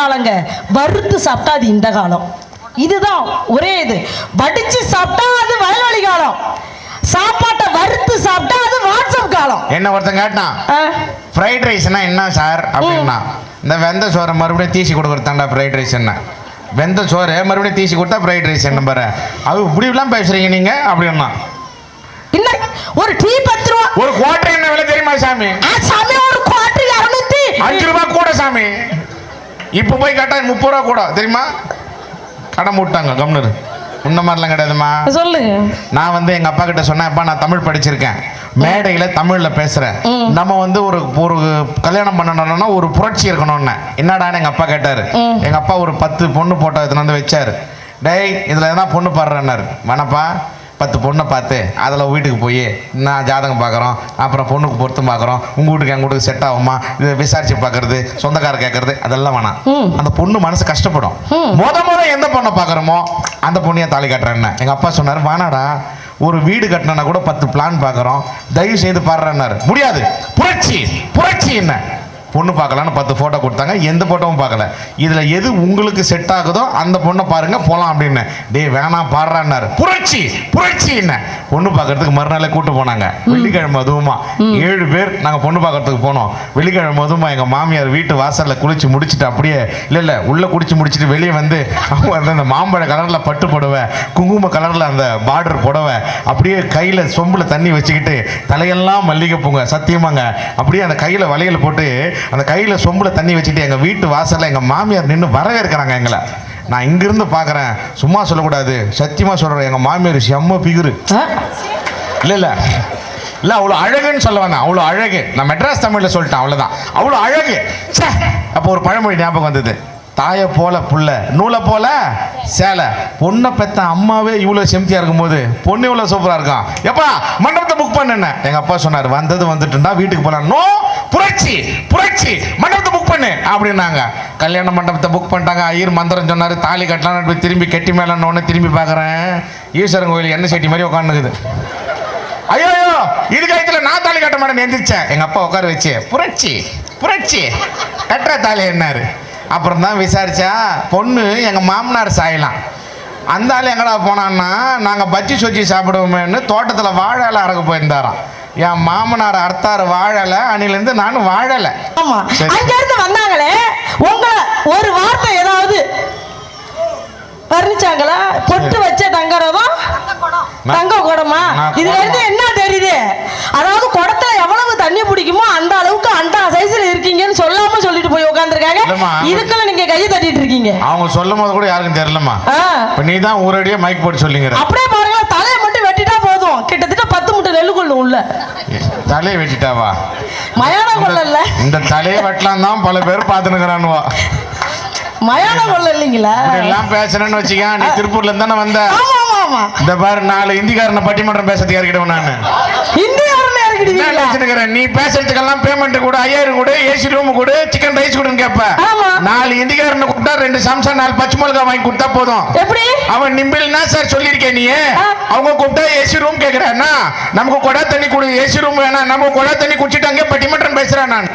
காலங்க. வறுத்து சாப்பிட்டா அது இந்த காலம். இதுதான் ஒரே இது. வடிச்சு சாப்பிட்டா அது வயல்வெளி காலம். சாப்பாட்டை வறுத்து சாப்பிட்டா அது வாட்ஸ்அப் காலம். என்ன ஒருத்தன் கேட்டான்? ஃப்ரைட் ரைஸ்னா என்ன சார் அப்படின்னா இந்த வெந்த சோறை மறுபடியும் தீசி கொடுக்குறதாண்டா ஃப்ரைட் ரைஸ் என்ன வெந்த சோறு மறுபடியும் தீசி கொடுத்தா ஃப்ரைட் ரைஸ் என்ன பாரு. அது இப்படிலாம் பேசுறீங்க நீங்க? அப்படின்னா. இல்ல ஒரு டீ பத்து ரூபா ஒரு குவார்டர் என்ன விலை தெரியுமா சாமி? சாமி ஒரு குவார்டர் இரநூத்தி அஞ்சு ரூபாய் கூட சாமி. இப்போ போய் கேட்டா முப்பது ரூபா கூட தெரியுமா? கடை மூட்டாங்க கம்னரு இந்த மாதிரிலாம் கிடையாதுமா. சொல்லுங்க. நான் வந்து எங்க அப்பா கிட்ட சொன்னேன் அப்பா நான் தமிழ் படிச்சிருக்கேன். மேடையில தமிழ்ல பேசுறேன் நம்ம வந்து ஒரு ஒரு கல்யாணம் பண்ணணும்னா ஒரு புரட்சி இருக்கணும்னு. என்னடான்னு எங்க அப்பா கேட்டாரு. எங்க அப்பா ஒரு பத்து பொண்ணு போட்டோ எடுத்துன்னு வந்து வச்சாரு. டேய் இதுல எதனா பொண்ணு பாடுறேன்னாரு. வேணாப்பா பத்து பொண்ணை பார்த்து அதில் வீட்டுக்கு போய் நான் ஜாதகம் பார்க்குறோம் அப்புறம் பொண்ணுக்கு பொருத்தம் பார்க்குறோம் உங்கள் வீட்டுக்கு எங்கள் வீட்டுக்கு செட் ஆகுமா இதை விசாரிச்சு பார்க்கறது சொந்தக்கார கேட்கறது அதெல்லாம் வேணாம். அந்த பொண்ணு மனசு கஷ்டப்படும். முத முத எந்த பொண்ணை பார்க்குறோமோ அந்த பொண்ணையே தாலி கட்டுறேன்னு எங்கள் அப்பா சொன்னார் வேணாடா ஒரு வீடு கட்டினா கூட பத்து பிளான் பார்க்குறோம் தயவு செய்து பாடுறேன்னாரு முடியாது. புரட்சி புரட்சி என்ன? பொண்ணு பார்க்கலான்னு பத்து ஃபோட்டோ கொடுத்தாங்க. எந்த ஃபோட்டோவும் பார்க்கல. இதில் எது உங்களுக்கு செட் ஆகுதோ அந்த பொண்ணை பாருங்க போகலாம் அப்படின்னு. டேய் வேணாம் பாடுறான்னாரு. புரட்சி புரட்சி என்ன? பொண்ணு பார்க்கறதுக்கு மறுநாளே கூட்டு போனாங்க. வெள்ளிக்கிழமை அதுவுமா. ஏழு பேர் நாங்கள் பொண்ணு பார்க்கறதுக்கு போனோம். வெள்ளிக்கிழமை அதுவுமா எங்கள் மாமியார் வீட்டு வாசலில் குளிச்சு முடிச்சுட்டு அப்படியே இல்லை இல்லை உள்ளே குடிச்சு முடிச்சுட்டு வெளியே வந்து அவங்க வந்து அந்த மாம்பழ கலரில் பட்டு புடவை குங்கும கலரில் அந்த பார்டர் புடவை அப்படியே கையில் சொம்பில் தண்ணி வச்சுக்கிட்டு தலையெல்லாம் மல்லிகை பூங்க சத்தியமாங்க. அப்படியே அந்த கையில் வளையல் போட்டு அந்த கையில் சொம்பில் தண்ணி வச்சுட்டு எங்கள் வீட்டு வாசலில் எங்கள் மாமியார் நின்று வரவேற்கிறாங்க எங்களை. நான் இங்கிருந்து பார்க்குறேன் சும்மா சொல்லக்கூடாது. சத்தியமாக சொல்கிறேன் எங்கள் மாமியார் செம்ம பிகுரு. இல்லை இல்லை. இல்லை அவ்வளோ அழகுன்னு சொல்ல வந்தேன். அவ்வளோ அழகு. நான் மெட்ராஸ் தமிழில் சொல்லிட்டேன். அவ்வளோதான் அவ்வளோ அழகு. ச்சே! அப்போ ஒரு பழமொழி ஞாபகம் வந்தது. தாயை போல புள்ள. நூலை போல சேலை. பொண்ணை பெத்த அம்மாவே இவ்வளோ செம்தியாக இருக்கும்போது பொண்ணு இவ்வளோ சூப்பராக இருக்கான் எப்பா மண்டபத்தை புக் பண்ணுன்னு எங்கள் அப்பா சொன்னார் வந்தது வந்துட்டுண்டா வீட்டுக்கு போகலாம் நோ புரட்சி புரட்சி மண்டபத்தை புக் பண்ணு. அப்படின்னாங்க. கல்யாண மண்டபத்தை புக் பண்ணிட்டாங்க. ஐயர் மந்திரம் சொன்னார் தாலி கட்டலான்னு போய் திரும்பி கெட்டி மேலே திரும்பி பார்க்குறேன் ஈஸ்வரன் கோயில் எண்ணெய் சட்டி மாதிரி உட்காந்துக்குது ஐயோ ஐயோ இது கயத்துல நான் தாலி கட்ட மாட்டேன் எந்திரிச்சேன். எங்கள் அப்பா உட்கார வச்சு புரட்சி புரட்சி கட்டுற தாலி என்னாரு. அப்புறம் தான் விசாரிச்சா பொண்ணு எங்க மாமனார் சாயலாம். அந்த ஆள் எங்கடா போனான்னா நாங்க பஜ்ஜி சொச்சி சாப்பிடுவோமேன்னு தோட்டத்துல வாழை இலை அறக்க போயிருந்தாராம். என் மாமனார் அறுத்தாரு வாழலை அன்னிலேருந்து நானும் வாழலை ஆமா சரி. அங்க இருந்து வந்தாங்களே உங்களை ஒரு வார்த்தை ஏதாவது வர்ணிச்சாங்களா? பொட்டு வச்ச தங்கரதம் தங்க குடமா? இதுல இருந்து என்ன தெரியுது? அதாவது குடத்துல எவ்வளவு தண்ணி பிடிக்குமோ அந்த அளவுக்கு அண்டா சைஸ்ல இருக்கீங்கன்னு சொல்லாம இல்லம்மா. இதுக்குள்ள நீங்க கையை தட்டிட்டு இருக்கீங்க. அவங்க சொல்லும் போது கூட யாருக்கும் தெரியலம்மா. ஆ, இப்போ நீ தான் ஊரடியே மைக் போட்டு சொல்லிங்கிற அப்படியே பாருங்க தலையை மட்டும் வெட்டிட்டா போதும். கிட்டத்தட்ட பத்து முட்டை நெல்லு கொள்ளும் உள்ள. தலையை வெட்டிட்டாவா மயான கொள்ள இல்ல இந்த தலையை வெட்டலாம் தான் பல பேர் பார்த்துனுக்குறானுவா மயான கொள்ள இல்லைங்களா எல்லாம் பேசுறேன்னு வச்சுக்க நீ திருப்பூர்ல இருந்து தானே வந்த? ஆமா ஆமா ஆமா. இந்த பாரு நாலு இந்திக்காரனை பட்டிமன்றம் பேசுறதுக்கு இறக்கிடுவேன் நான் வச்சுருக்கிறேன் நீ பேசுறதுக்கெல்லாம் பேமெண்ட் கூட ஐயாயிரம் கூட ஏசி ரூம் கூட சிக்கன் ரைஸ் கூடன்னு கேட்ப. நாலு இந்திக்காரனை கூப்பிட்டா ரெண்டு சம்சா நாலு பச்சை மிளகா வாங்கி கொடுத்தா போதும். எப்படி? அவன் நிம்பிள்னா சார் சொல்லியிருக்கேன் நீ. அவங்க கூப்பிட்டா ஏசி ரூம் கேட்குறான்னா நமக்கு கொடா தண்ணி குடி ஏசி ரூம் வேணாம் நம்ம கொடா தண்ணி குடிச்சிட்டு அங்கே பட்டிமன்றம் பேசுறேன் நான்.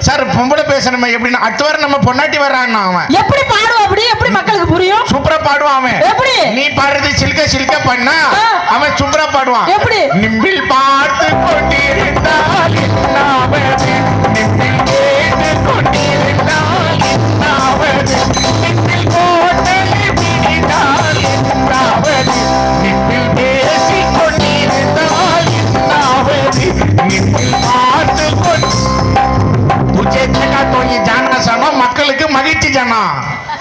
சார் பொம்பளை பேசணுமே எப்படின்னா அடுத்த வாரம் நம்ம பொண்டாட்டி வர்றான்னா அவன் எப்படி பாடுவா அப்படி எப்படி மக்களுக்கு புரியும் சூப்பரா பாடுவான் அவன் எப்படி? நீ பாடுறது சில்க சில்க பண்ணா. அவன் சூப்பரா பாடுவான் எப்படி? நிம்பில் பார்த்து கொண்டிருந்தால் மக்களுக்கு மகிழ்ச்சி ஜனம்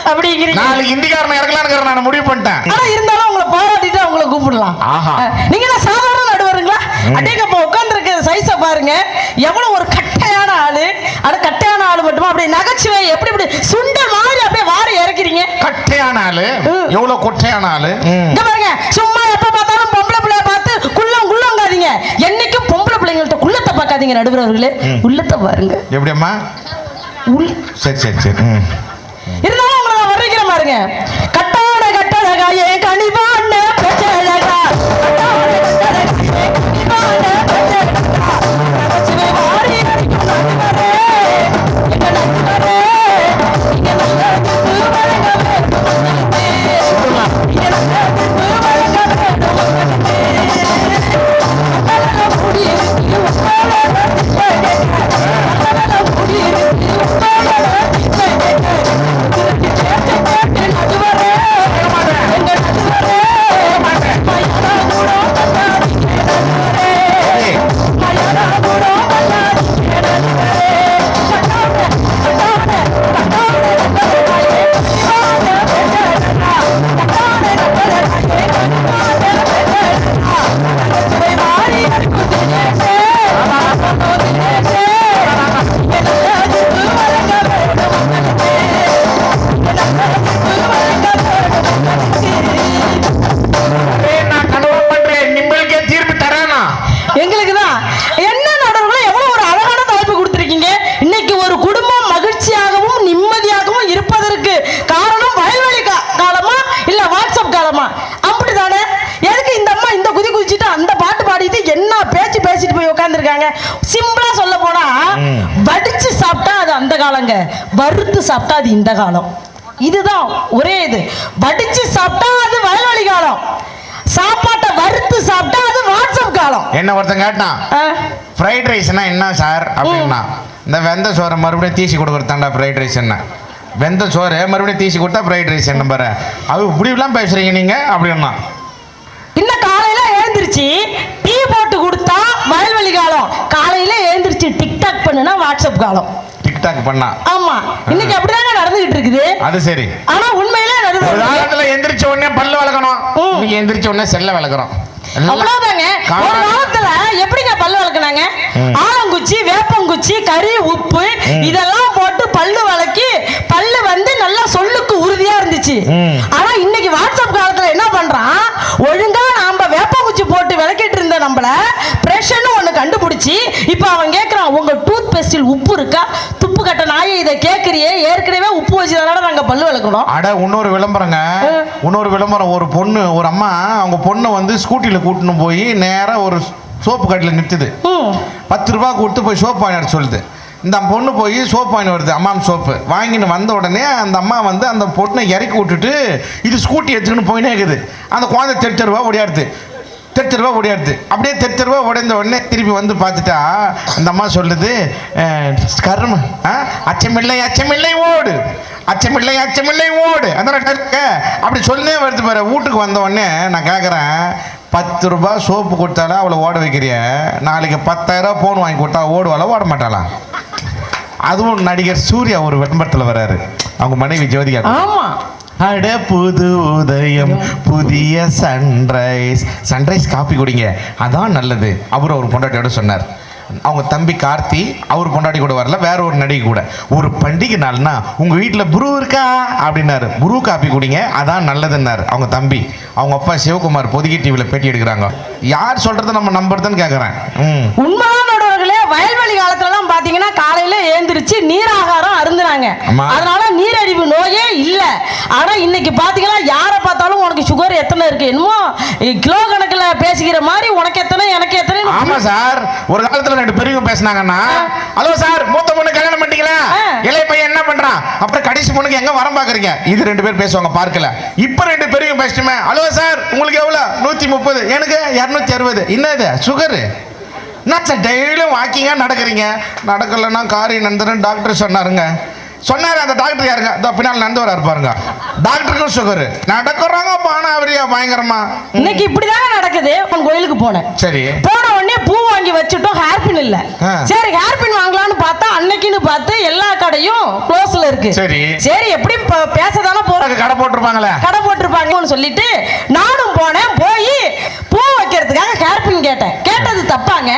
அப்படிங்கிறீங்க. நாலு இந்திக்காரனை இறக்கலான்னு நான் முடிவு பண்ணிட்டேன். ஆனா இருந்தாலும் உங்களை பாராட்டிட்டு அவங்கள கூப்பிடலாம். ஆஹா. நீங்க என்ன சாதாரண நடுவருங்களா? அடேங்கப்ப உட்கார்ந்து சைஸ பாருங்க. எவ்வளவு ஒரு கட்டையான ஆளு. அது கட்டையான ஆளு மட்டுமா? அப்படியே நகைச்சுவை எப்படி இப்படி சுண்டல் மாதிரி அப்படியே வாரி இறக்கிறீங்க. கட்டையான ஆளு. எவ்வளவு கொட்டையான ஆளு. இங்க பாருங்க. சும்மா எப்ப பார்த்தாலும் பொம்பளை பிள்ளைய பார்த்து குள்ளம் குள்ளங்காதீங்க என்னைக்கும் பொம்பளை பிள்ளைங்கள்ட்ட குள்ளத்தை பார்க்காதீங்க நடுவர் அவர்களே உள்ளத்தை பாருங்க. எப்படியம்மா? உள் சரி சரி சரி. ம். இருந்தாலும் உங்களை வர்ணிக்கிற பாருங்க கட்டாட கட்டழகா ஏன் கனிவா. உட்காந்துருக்காங்க சிம்பிளா சொல்ல போனா வடிச்சு சாப்பிட்டா அது அந்த காலங்க. வறுத்து சாப்பிட்டா அது இந்த காலம். இதுதான் ஒரே இது. வடிச்சு சாப்பிட்டா அது வயல்வெளி காலம். சாப்பாட்டை வறுத்து சாப்பிட்டா அது வாட்ஸ்அப் காலம். என்ன ஒருத்தன் கேட்டான்? ஃப்ரைட் ரைஸ்னா என்ன சார் அப்படின்னா இந்த வெந்த சோறை மறுபடியும் தீசி கொடுக்குறதாண்டா ஃப்ரைட் ரைஸ் என்ன வெந்த சோறு மறுபடியும் தீசி கொடுத்தா ஃப்ரைட் ரைஸ் என்ன பாரு. அது இப்படிலாம் பேசுறீங்க நீங்க அப்படின்னா. இன்னும் காலையில எழுந்திருச்சு போட்டு கொடுத்தா வயல்வெளி காலம். காலையில எழுந்திருச்சு டிக்டாக் பண்ணுனா வாட்ஸ்அப் காலம். டிக்டாக் பண்ணா. ஆமா. இன்னைக்கு அப்படிதாங்க நடந்துகிட்டு இருக்குது. அது சரி. ஆனா உண்மையிலே நடந்து எந்திரிச்ச உடனே பல்ல விளக்கணும் ம். இன்னைக்கு எந்திரிச்ச உடனே செல்ல விளக்குறோம் எல்லாம் அவ்வளவுதாங்க. ஒரு. காலத்துல எப்படிங்க பல்லு வளர்க்குனாங்க. ஆலங்குச்சி வேப்பங்குச்சி கறி உப்பு இதெல்லாம் போட்டு பல்லு வளக்கி பல்லு வந்து நல்லா சொல்லுக்கு உறுதியா இருந்துச்சு. ஆனா இன்னைக்கு வாட்ஸ்அப் காலத்துல என்ன பண்றான்? ஒழுங்கா நாம வேப்பங்குச்சி போட்டு விளக்கிட்டு இருந்த நம்மள பிரஷர்னு ஒண்ணு கண்டுபிடிச்சி இப்ப அவன் கேக்குறான் உங்க டூத் பேஸ்டில் உப்பு இருக்கா? துப்பு கட்ட நாயை இதை கேக்குறியே. ஏற்கனவே உப்பு வச்சதுனால நாங்க பல்லு விளக்கணும் அட இன்னொரு விளம்பரங்க. இன்னொரு விளம்பரம் ஒரு பொண்ணு ஒரு அம்மா அவங்க பொண்ணை வந்து ஸ்கூட்டியில் கூட்டின்னு போய் நேராக ஒரு சோப்பு கடையில் நிறுத்துது. பத்து ரூபா கொடுத்து போய் சோப்பு வாங்கி வர சொல்லுது. இந்த பொண்ணு போய் சோப்பு வாங்கி வருது அம்மாம் சோப்பு. வாங்கின்னு வந்த உடனே அந்த அம்மா வந்து அந்த பொண்ணை இறக்கி விட்டுட்டு இது ஸ்கூட்டி எடுத்துக்கின்னு போயினே இருக்குது. அந்த குழந்தை தெரு தெருவா ஓடியாடுது. தெருவா ஓடியாடுது அப்படியே தெருவா உடைந்த உடனே திருப்பி வந்து பார்த்துட்டா அந்த அம்மா சொல்லுது கர்ம ஆ, அச்சமில்லை அச்சமில்லை ஓடு. அச்சமில்லை அச்சமில்லை ஓடு. அந்த இருக்க. அப்படி சொல்லே வருது பாரு வீட்டுக்கு வந்த உடனே நான் கேட்குறேன் பத்து ரூபாய் சோப்பு கொடுத்தாலே அவளை ஓட வைக்கிறிய? நாளைக்கு பத்தாயிரம் ஃபோன் வாங்கி கொடுத்தா ஓடுவாளா ஓட மாட்டாளா? அதுவும் நடிகர் சூர்யா ஒரு விளம்பரத்தில் வராரு. அவங்க மனைவி ஜோதிகா அட புது உதயம் புதிய சன்ரைஸ் சன்ரைஸ் காப்பி குடிங்க. அதான் நல்லது. அவர் ஒரு பொண்டாட்டியோட சொன்னார். அவங்க தம்பி கார்த்தி அவர் பொண்டாட்டி கூட வரல வேற ஒரு நடிகை கூட. ஒரு பண்டிகை நாள்னா உங்க வீட்டில் புரு இருக்கா? அப்படின்னாரு. புரு காப்பி குடிங்க. அதான் நல்லதுன்னாரு. அவங்க தம்பி. அவங்க அப்பா சிவகுமார் பொதுகை டிவியில் பேட்டி எடுக்கிறாங்க. யார் சொல்றதை நம்ம நம்புறதுன்னு கேட்குறேன் ம். வயல்வெளி காலத்துலலாம் பாத்தீங்கன்னா காலையில ஏந்திரிச்சு நீராகாரம் அருந்துனாங்க. அதனால நீரழிவு நோயே இல்ல. ஆனா இன்னைக்கு பாத்தீங்கன்னா யாரை பார்த்தாலும் உனக்கு சுகர் எத்தனை இருக்கு? என்னமோ கிலோ கணக்குல பேசிக்கிற மாதிரி உனக்கு எத்தனை எனக்கு எத்தனை? ஆமா சார். ஒரு காலத்துல ரெண்டு பெரியவங்க பேசினாங்கன்னா ஹலோ சார் மூத்த பொண்ணு கல்யாணம் பண்ணிட்டீங்களா. இளைய பையன் என்ன பண்றான் அப்புறம் கடைசி பொண்ணுக்கு எங்க வரம் பாக்குறீங்க? இது ரெண்டு பேர் பேசுவாங்க பார்க்கல. இப்ப ரெண்டு பெரியவங்க பேசிட்டுமே ஹலோ சார் உங்களுக்கு எவ்வளவு? நூத்தி முப்பது. எனக்கு இருநூத்தி அறுபது. என்னது? சுகரு என்ன சார் டெய்லியும் வாக்கிங்காக நடக்கிறீங்க? நடக்கலைன்னா காரி நந்தரன் டாக்டர் சொன்னாருங்க. சொன்னாரு அந்த டாக்டர் யாருங்க? இதோ பின்னால் நடந்து வராரு பாருங்க. டாக்டருக்கும் சுகரு நடக்கிறாங்க பானாவரியா பயங்கரமா. இன்னைக்கு இப்படிதாங்க நடக்குது. உன் கோயிலுக்கு போனேன். சரி. போன உடனே பூ வாங்கி வச்சுட்டோம் ஹேர் பின் இல்ல. சரி ஹேர் பின் வாங்கலாம்னு பார்த்தா அன்னைக்குன்னு பார்த்து எல்லா கடையும் க்ளோஸ்ல இருக்கு. சரி. சரி எப்படி பேசதானே உனக்கு கடை போட்டிருப்பாங்களே. கடை போட்டிருப்பாங்கன்னு சொல்லிட்டு நானும் போனேன். போய் பூ வைக்கிறதுக்காக ஹேர் பின் கேட்டேன். கேட்டது தப்பாங்க?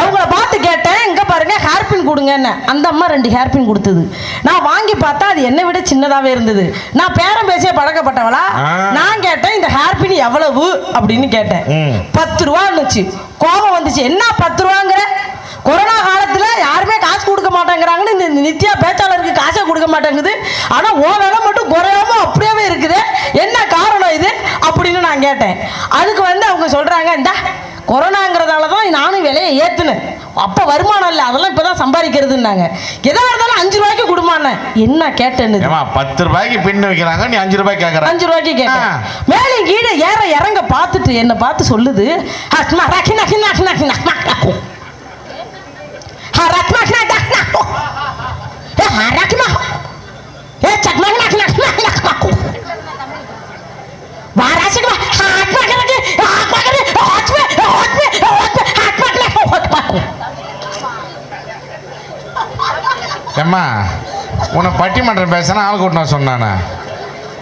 அவங்கள பார்த்து கேட்டேன். இங்க பாருங்க ஹேர் பின் கொடுங்கன்னு. அந்த அம்மா ரெண்டு ஹேர் பின் கொடுத்தது. நான் வாங்கி பார்த்தா அது என்னை விட சின்னதாவே இருந்தது. நான் பேரம் பேசிய பழக்கப்பட்டவளா. நான் கேட்டேன் இந்த ஹேர் பின் எவ்வளவு? அப்படின்னு கேட்டேன். பத்து ரூபா இருந்துச்சு. கோபம் வந்துச்சு. என்ன பத்து ரூபாங்கிற? கொரோனா காலத்துல யாருமே காசு கொடுக்க மாட்டேங்கிறாங்கன்னு நித்யா பேச்சாளருக்கு காசே கொடுக்க மாட்டேங்குது. ஆனா ஓ விலை மட்டும் குறையாம அப்படியே இருக்குது என்ன காரணம் இது அப்படின்னு நான் கேட்டேன். அதுக்கு வந்து அவங்க சொல்றாங்க இந்த கொரோனாங்கிறதால தான் நானும் விலையை ஏத்துனேன். அப்ப வருமானம் இல்லை அதெல்லாம் இப்பதான் சம்பாதிக்கிறதுன்னாங்க. எதா இருந்தாலும் அஞ்சு ரூபாய்க்கு கொடுமான்னு. என்ன கேட்டேன்னு? பத்து ரூபாய்க்கு பின்னு வைக்கிறாங்க நீ அஞ்சு ரூபாய்க்கு கேட்கற அஞ்சு ரூபாய்க்கு கேட்டேன். ஆ. மேலே கீழே ஏற இறங்க பார்த்துட்டு என்னை பார்த்து சொல்லுது ஹஸ்மா ரக்கினா ஏம்மா உன்னை பட்டிமன்றம் பேசுனா ஆள் கூட்டணும் சொன்னானே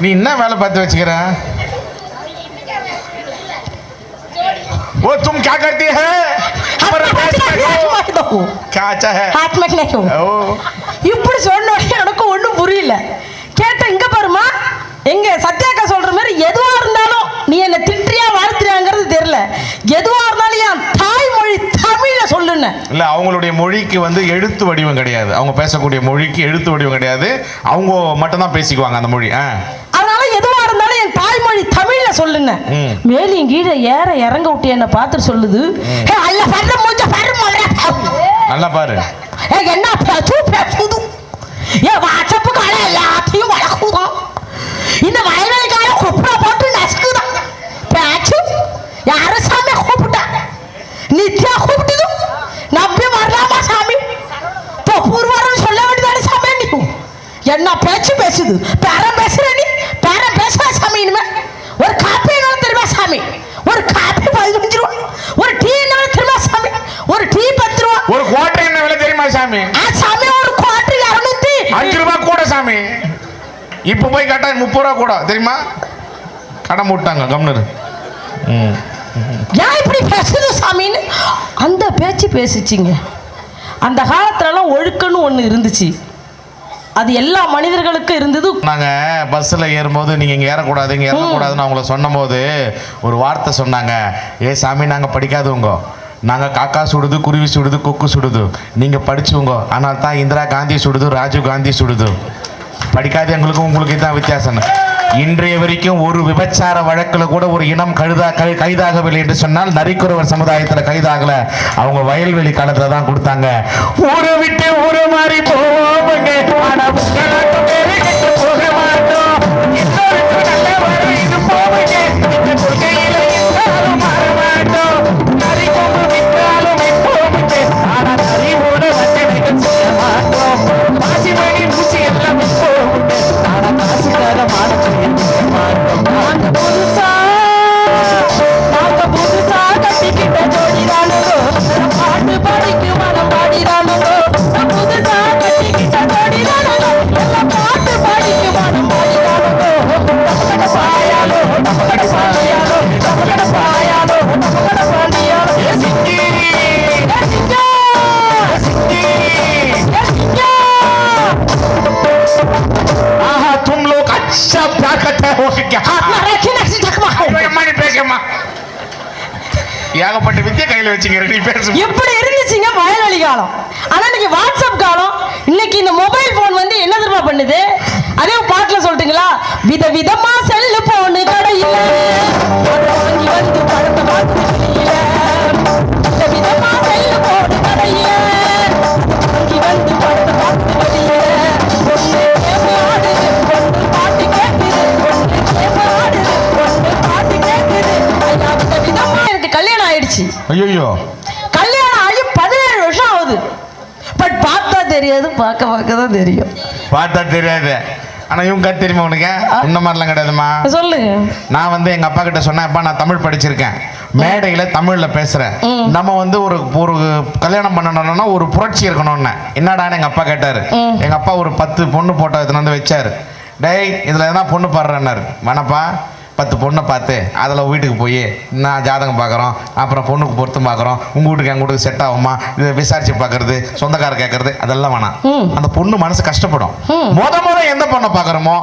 நீ என்ன வேலை பார்த்து வச்சுக்கிற वो तुम क्या करती है हमारा हाथ देश में में हाथ हो में दो। क्या अच्छा है हाथ में नहीं ओ இப்படி சொன்ன உடனே எனக்கு ஒண்ணும் புரியல கேட்டேன் இங்க பாருமா எங்க சத்யாக்கா சொல்ற மாதிரி எதுவா இல்ல அவங்களுடைய மொழிக்கு வந்து எழுத்து வடிவம் கிடையாது. அவங்க பேசக்கூடிய மொழிக்கு எழுத்து வடிவம் கிடையாது. அவங்க மட்டும்தான் பேசிக்குவாங்க அந்த மொழி. ஆ. அதனால எதுவா இருந்தாலும் என் தாய்மொழி தமிழ்ல சொல்லுங்க. மேலையும் கீழே ஏற இறங்க விட்டு என்ன பார்த்துட்டு சொல்லுது. ஏ அல்ல பர்ற மூஞ்ச பர்ற நல்லா பாரு. என்ன பேசுது ஏ வாட்ஸ்அப்பு கால எல்லாத்தையும் வளர்க்குதான் இந்த வயல்வெளிக்கார குப்புற போட்டு நசுக்குதான் பேச்சு யாரும் சாமி கூப்பிட்டா. நித்யா கூப்பிட்டது நம்பி வரலாமா சாமி இப்போ பூர்வாரம் சொல்ல வேண்டியதானே சாமி? என்ன பேச்சு பேசுது? பேரம் பேசுற நீ? பேரம் பேசுவா சாமி இனிமே. ஒரு காப்பி என்ன தெரியுமா சாமி? ஒரு காப்பி பதினஞ்சு ரூபா ஒரு டீ என்ன தெரியுமா சாமி? ஒரு டீ பத்து ரூபா ஒரு குவார்டர் என்ன விலை தெரியுமா சாமி? சாமி ஒரு குவார்டர் இரநூத்தி. அஞ்சு ரூபாய் கூட சாமி. இப்போ போய் கேட்டா முப்பது ரூபா கூட தெரியுமா? கடை மூட்டாங்க கம்னரு ஏன் இப்படி பேசுது சாமின்னு? அந்த பேச்சு பேசுச்சிங்க. அந்த காலத்துலலாம் ஒழுக்கன்னு ஒன்று இருந்துச்சு. அது எல்லா மனிதர்களுக்கும் இருந்தது. நாங்கள் பஸ்ஸில் ஏறும்போது நீங்கள் இங்கே ஏறக்கூடாது இங்கே ஏறக்கூடாதுன்னு அவங்கள சொன்னபோது ஒரு வார்த்தை சொன்னாங்க. ஏ சாமி நாங்கள் படிக்காதவங்க. நாங்கள் காக்கா சுடுது குருவி சுடுது கொக்கு சுடுது. நீங்கள் படிச்சவங்க ஆனால் தான் இந்திரா காந்தி சுடுது ராஜீவ் காந்தி சுடுது. படிக்காத எங்களுக்கும் உங்களுக்கு தான் வித்தியாசம் இன்றைய வரைக்கும் ஒரு விபச்சார வழக்கில் கூட ஒரு இனம் கழுதா கை கைதாகவில்லை என்று சொன்னால் நரிக்குறவர் சமுதாயத்தில் கைதாகல. அவங்க வயல்வெளி காலத்தில் தான் கொடுத்தாங்க. ஊரை விட்டு ஊரை மாறி போவாங்க ஏகப்பட்ட வித்திய கையில வச்சுங்க ரெடி பேசு எப்படி இருந்துச்சுங்க வயல்வெளி காலம்? ஆனா இன்னைக்கு வாட்ஸ்அப் காலம் இன்னைக்கு இந்த மொபைல் போன் வந்து என்ன தெரியுமா பண்ணுது? அதே பாட்டுல சொல்லட்டுங்களா? வித விதமா செல்லு போனு கடையில். வாங்கி வந்து பழத்தை பார்த்து ஐயோ கல்யாணம் ஆகி பதினேழு வருஷம் ஆகுது. பட் பார்த்தா தெரியாது பார்க்க பார்க்க தான் தெரியும். பார்த்தா தெரியாது. ஆனா இவங்க தெரியுமா உனக்கு? இந்த மாதிரிலாம் கிடையாதுமா? சொல்லுங்க. நான் வந்து எங்க அப்பா கிட்ட சொன்னேன் அப்பா நான் தமிழ் படிச்சிருக்கேன். மேடையில தமிழ்ல பேசுறேன் நம்ம வந்து ஒரு ஒரு கல்யாணம் பண்ணணும்னா ஒரு புரட்சி இருக்கணும்னு. என்னடான்னு எங்க அப்பா கேட்டாரு. எங்க அப்பா ஒரு பத்து பொண்ணு போட்டோ எடுத்துன்னு வந்து வச்சாரு. டேய் இதுல எதனா பொண்ணு பாடுறேன்னாரு. வேணப்பா பத்து பொண்ணை பார்த்து அதில் வீட்டுக்கு போய் நான் ஜாதகம் பார்க்குறோம் அப்புறம் பொண்ணுக்கு பொருத்தம் பார்க்குறோம் உங்கள் வீட்டுக்கு எங்கள் வீட்டுக்கு செட் ஆகுமா இதை விசாரிச்சு பார்க்கறது சொந்தக்கார கேட்கறது அதெல்லாம் வேணாம். அந்த பொண்ணு மனசு கஷ்டப்படும். முத முத எந்த பொண்ணை பார்க்குறோமோ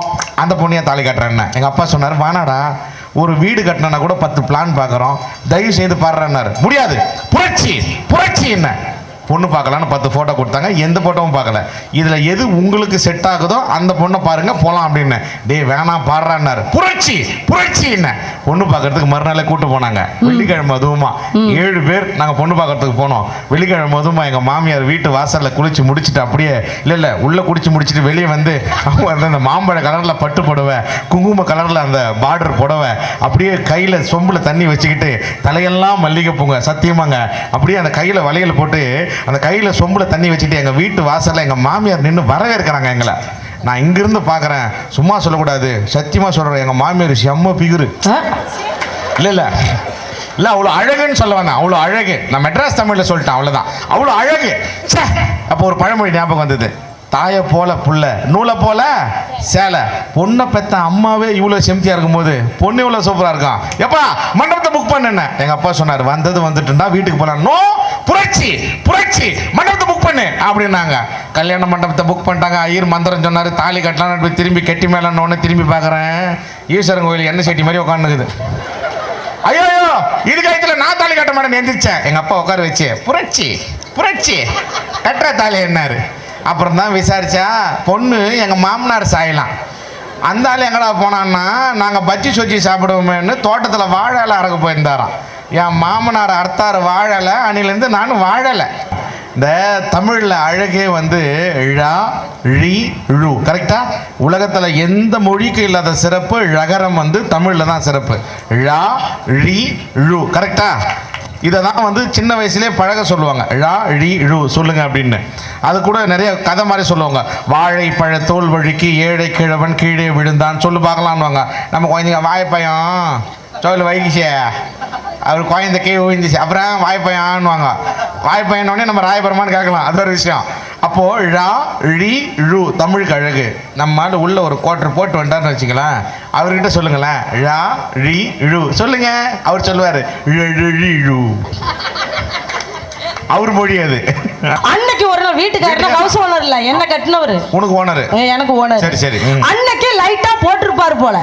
அந்த பொண்ணையே தாலி கட்டுறேன்னு எங்கள் அப்பா சொன்னார் வானாடா ஒரு வீடு கட்டினா கூட பத்து பிளான் பார்க்குறோம் தயவு செய்து பாடுறேன்னாரு முடியாது. புரட்சி புரட்சி என்ன? பொண்ணு பார்க்கலான்னு பத்து ஃபோட்டோ கொடுத்தாங்க. எந்த ஃபோட்டோவும் பார்க்கல. இதில் எது உங்களுக்கு செட் ஆகுதோ அந்த பொண்ணை பாருங்க போகலாம் அப்படின்னு. டேய் வேணாம் பாடுறான்னாரு. புரட்சி புரட்சி என்ன? பொண்ணு பார்க்கறதுக்கு மறுநாளே கூட்டு போனாங்க. வெள்ளிக்கிழமை அதுவுமா. ஏழு பேர் நாங்கள் பொண்ணு பார்க்கறதுக்கு போனோம். வெள்ளிக்கிழமை அதுவுமா எங்கள் மாமியார் வீட்டு வாசலில் குளிச்சு முடிச்சுட்டு அப்படியே இல்லை இல்லை உள்ளே குடிச்சு முடிச்சுட்டு வெளியே வந்து அவங்க வந்து அந்த மாம்பழ கலரில் பட்டு புடவை குங்கும கலரில் அந்த பார்டர் புடவை அப்படியே கையில் சொம்பில் தண்ணி வச்சுக்கிட்டு தலையெல்லாம் மல்லிகை பூங்க சத்தியமாங்க. அப்படியே அந்த கையில் வளையல் போட்டு அந்த கையில் சொம்பில் தண்ணி வச்சுட்டு எங்கள் வீட்டு வாசலில் எங்கள் மாமியார் நின்று வரவேற்கிறாங்க எங்களை. நான் இங்கிருந்து பார்க்குறேன் சும்மா சொல்லக்கூடாது. சத்தியமாக சொல்கிறேன் எங்கள் மாமியார் செம்ம பிகுரு? இல்லை இல்லை. இல்லை அவ்வளோ அழகுன்னு சொல்ல வந்தேன். அவ்வளோ அழகு. நான் மெட்ராஸ் தமிழில் சொல்லிட்டேன். அவ்வளோதான் அவ்வளோ அழகு. ச்சே! அப்போ ஒரு பழமொழி ஞாபகம் வந்தது. தாயை போல புள்ள. நூலை போல சேலை. பொண்ணை பெத்த அம்மாவே இவ்வளோ செம்தியாக இருக்கும்போது பொண்ணு இவ்வளோ சூப்பராக இருக்கான் எப்பா மண்டபத்தை புக் பண்ணேன் எங்கள் அப்பா சொன்னார் வந்தது வந்துட்டுண்டா வீட்டுக்கு போகலாம் நோ புரட்சி புரட்சி மண்டபத்தை புக் பண்ணு. அப்படின்னாங்க. கல்யாண மண்டபத்தை புக் பண்ணிட்டாங்க. ஐயர் மந்திரம் சொன்னார் தாலி கட்டலான்னு போய் திரும்பி கெட்டி மேலே திரும்பி பார்க்குறேன் ஈஸ்வரன் கோயில் எண்ணெய் செட்டி மாதிரி உட்காந்துக்குது ஐயோ ஐயோ இது கயத்துல நான் தாலி கட்ட மாட்டேன் எந்திரிச்சேன். எங்கள் அப்பா உட்கார வச்சு புரட்சி புரட்சி கட்டுற தாலி என்னாரு. அப்புறம் தான் விசாரித்தா பொண்ணு எங்கள் மாமனார் சாயலாம். அந்த ஆள் எங்கடா போனான்னா நாங்கள் பஜ்ஜி சொச்சி சாப்பிடுவோமேன்னு தோட்டத்தில் வாழலை அறக்க போயிருந்தாராம். என் மாமனார் அர்த்தார் வாழலை இலை அன்னிலேருந்து வாழலை இந்த தமிழில் அழகே வந்து ழா ழி ழு. கரெக்டாக உலகத்தில் எந்த மொழிக்கு இல்லாத சிறப்பு ழகரம் வந்து தமிழில் தான் சிறப்பு. ழா ழி ழு. கரெக்டாக இதை தான் வந்து சின்ன வயசுலேயே பழக சொல்லுவாங்க. ழா ழி ழு சொல்லுங்க அப்படின்னு. அது கூட நிறைய கதை மாதிரி சொல்லுவாங்க. வாழைப்பழ தோல் வழுக்கி ஏழை கிழவன் கீழே விழுந்தான் சொல்லு பார்க்கலான்னுவாங்க நம்ம குழந்தைங்க வாய்ப்பையும். தோல் வைகிச்சே அவர் குழந்தை கீழே விழுந்துச்சு. அப்புறம் வாய்ப்பையான்வாங்க வாய்ப்பையனோடனே நம்ம ராயபுரமான்னு கேட்கலாம். அது ஒரு விஷயம். அப்போ ழா ழி ழு தமிழுக்கு அழகு. நம்ம உள்ள ஒரு குவார்டர் போட்டு வந்துட்டார்னு வச்சுக்கலாம் அவர்கிட்ட சொல்லுங்களேன். ழா ழி ழு. சொல்லுங்க. அவர் சொல்லுவார் ழி அவர் மொழி அது. அன்னைக்கு ஒரு நாள் வீட்டுக்காரன ஹவுஸ் ஓனர் இல்ல. என்ன கட்டினவரு? உனக்கு ஓனர் எனக்கு ஓனர் சரி, சரி. அன்னைக்கே லைட்டா போட்டிருப்பாரு போல.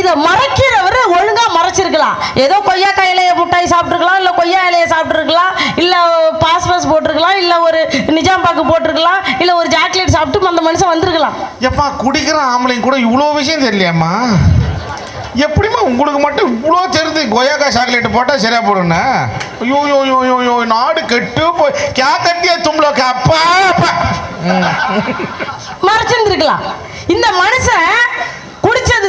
இத மறைக்கிறவரு ஒழுங்கா மறைச்சிருக்கலாம் ஏதோ கொய்யாக்காய் இலைய முட்டாய் சாப்பிட்டுருக்கலாம் இல்ல கொய்யா இலைய சாப்பிட்டுருக்கலாம் இல்ல பாஸ் பாஸ் போட்டிருக்கலாம் இல்ல ஒரு நிஜாம் பாக்கு போட்டிருக்கலாம் இல்ல ஒரு சாக்லேட் சாப்பிட்டு அந்த மனுஷன் வந்திருக்கலாம். எப்பா குடிக்கிற ஆம்பளைங்க கூட இவ்வளோ விஷயம் தெரியலையாம்மா? எப்படிம்மா உங்களுக்கு மட்டும் இவ்வளோ தெரிஞ்சு கொய்யாக்கா சாக்லேட் போட்டால் சரியா போடுண்ணே ஐயோ யோ யோ யோ யோ நாடு கெட்டு போய் கே கட்டிய தும்பலோக்கா அப்பா. மறைச்சிருந்திருக்கலாம். இந்த மனுஷன்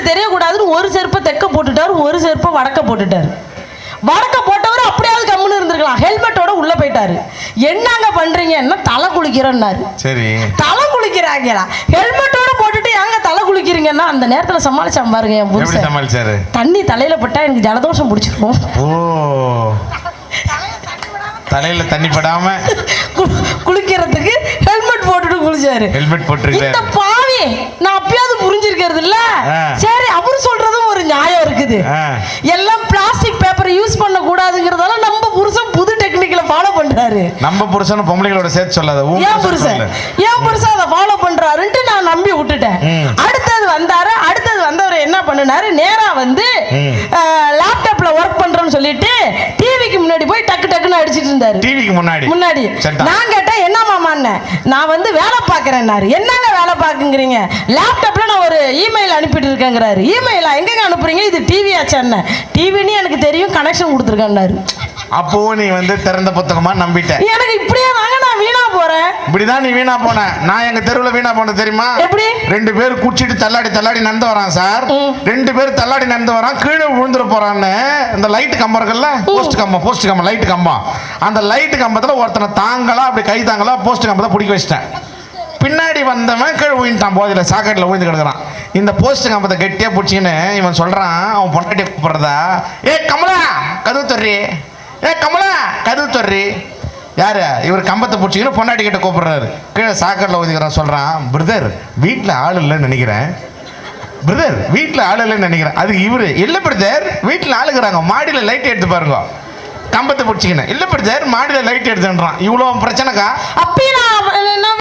தெரியக்கூடாதுன்னு ஒரு செருப்பை தெக்க போட்டுட்டாரு ஒரு செருப்பை வடக்க போட்டுட்டாரு. வடக்க போட்டவர் அப்படியாவது கம்முன்னு இருந்திருக்கலாம். ஹெல்மெட்டோட உள்ள போயிட்டாரு. என்னங்க பண்றீங்கன்னா தலை குளிக்கிறேன்னாரு. சரி. தலை குளிக்கிறாங்களா ஹெல்மெட்டோட போட்டுட்டு ஏங்க தலை குளிக்கிறீங்கன்னா? அந்த நேரத்துல சமாளிச்சான் பாருங்க என் புருஷன். தண்ணி தலையில பட்டா எனக்கு ஜலதோஷம் பிடிச்சிருக்கும் ஓ. தலையில தண்ணி படாம? குளிக்கிறதுக்கு ஹெல்மெட் போட்டுட்டு குளிச்சாரு. ஹெல்மெட் இந்த போட்டிருக்காரு பாவி நான் அப்பயாவது புரிஞ்சிருக்கிறது இல்ல. சரி அவரு சொல்றதும் ஒரு நியாயம் இருக்குது. எல்லாம் பிளாஸ்டிக் பேப்பரை யூஸ் பண்ண கூடாதுங்கிறதால நம்ம புருஷன் புது டெக்னிக்கல ஃபாலோ பண்றாரு நம்ம புருஷனும் பொம்பளைகளோட சேர்த்து சொல்லாத ஏன் புருஷன். ஏன் புருஷன் அதை ஃபாலோ பண்றாருன்ட்டு நான் நம்பி விட்டுட்டேன். அடுத்தது வந்தாரு அடுத்தது வந்தவர் என்ன பண்ணினாரு நேரா வந்து. லேப்டாப்ல ஒர்க் பண்றோம்னு சொல்லிட்டு டிவிக்கு முன்னாடி போய் டக்கு டக்குன்னு அடிச்சிட்டு இருந்தாரு டிவிக்கு முன்னாடி முன்னாடி. நான் கேட்டேன் என்ன மாமான்னு நான் வந்து வேலை பார்க்கறேன்னாரு. என்னங்க வேலை பார்க்குங்கிறீங்க? லேப்டாப்ல நான் ஒரு இமெயில் அனுப்பிட்டு இருக்கேங்கிறாரு இமெயிலா எங்கங்க அனுப்புறீங்க? இது டிவி ஆச்சான்னு டிவின்னு எனக்கு தெரியும் கனெக்ஷன் கொடுத்துருக்கேன்னாரு. அப்போ நீ வந்து திறந்த புத்தகமா நம்பிட்ட. எனக்கு இப்படியே நான் வீணா போறேன் இப்படிதான் நீ வீணா போன. நான் எங்க தெருவுல வீணா போனது தெரியுமா? எப்படி? ரெண்டு பேர் குடிச்சிட்டு தள்ளாடி தள்ளாடி நடந்து வரான் சார். ரெண்டு பேர் தள்ளாடி நடந்து வரான் கீழே விழுந்துட போறான்னு. இந்த லைட் கம்பம் இருக்குல்ல? போஸ்ட் கம்பம் போஸ்ட் கம்பம் லைட் கம்பம். அந்த லைட் கம்பத்துல ஒருத்தனை தாங்களா அப்படி கை தாங்களா போஸ்ட் கம்பத்தை பிடிக்க வச்சிட்டேன். பின்னாடி வந்தவன் கீழே விழுந்துட்டான் போதில் சாக்கெட்டில் விழுந்து கிடக்குறான். இந்த போஸ்ட் கம்பத்தை கெட்டியா பிடிச்சின்னு இவன் சொல்றான் அவன் பொண்டாட்டி கூப்பிடுறதா? ஏ கமலா கதவு தர்றி ஏ கமலா கதவு தர்றி யார்? இவர் கம்பத்தை பிடிச்சிக்கின்னு பொண்டாட்டி கிட்ட கூப்பிட்றாரு. கீழே சாக்கரில் ஒதுக்கிறான் சொல்கிறான் பிரதர் வீட்டில் ஆள் இல்லைன்னு நினைக்கிறேன். பிரதர் வீட்டில் ஆள் இல்லைன்னு நினைக்கிறேன். அதுக்கு இவரு இல்லை பிரதர் வீட்டில் ஆளுக்குறாங்க. மாடியில் லைட் எடுத்து பாருங்க. கம்பத்தை பிடிச்சிக்கினேன் இல்லை பிரதர் மாடியில் லைட் எடுத்துன்றான். இவ்வளோ பிரச்சனைக்கா? அப்பயும்